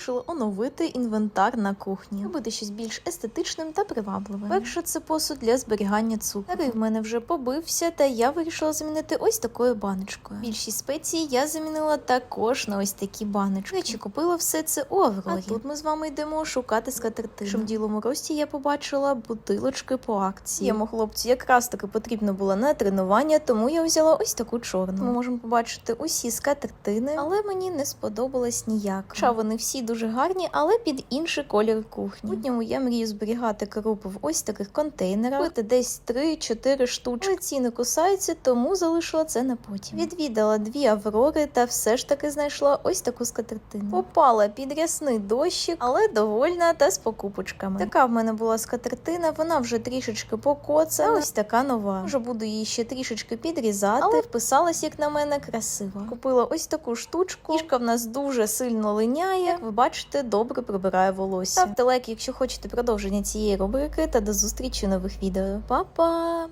вирішили оновити інвентар на кухні, робити щось більш естетичним та привабливим. Перше, це посуд для зберігання цукру. Старий в мене вже побився, та я вирішила замінити ось такою баночкою. Більшість спецій я замінила також на ось такі баночки. Речі, купила все це у Аврорі. А тут ми з вами йдемо шукати скатертину. Щоб в ділому рості я побачила бутилочки по акції. Моєму хлопцю якраз таки потрібно було на тренування, тому я взяла ось таку чорну. Ми можемо побачити усі скатертини, але мені не сподобалось ніяк. Хоча вони всі дуже гарні, але під інший колір кухні. У ньому я мрію зберігати крупи в ось таких контейнерах, купити десь 3-4 штучки. Ціни кусаються, тому залишила це на потім. Відвідала дві аврори та все ж таки знайшла ось таку скатертину. Попала під рясний дощик, але довольна та з покупочками. Така в мене була скатертина, вона вже трішечки покоцана. Ось така нова. Вже буду її ще трішечки підрізати, але вписалась, як на мене, красиво. Купила ось таку штучку. Кішка в нас дуже сильно линяє. Як ви бачите, добре прибирає волосся. Ставте лайк, якщо хочете продовження цієї рубрики, та до зустрічі у нових відео. Па-па!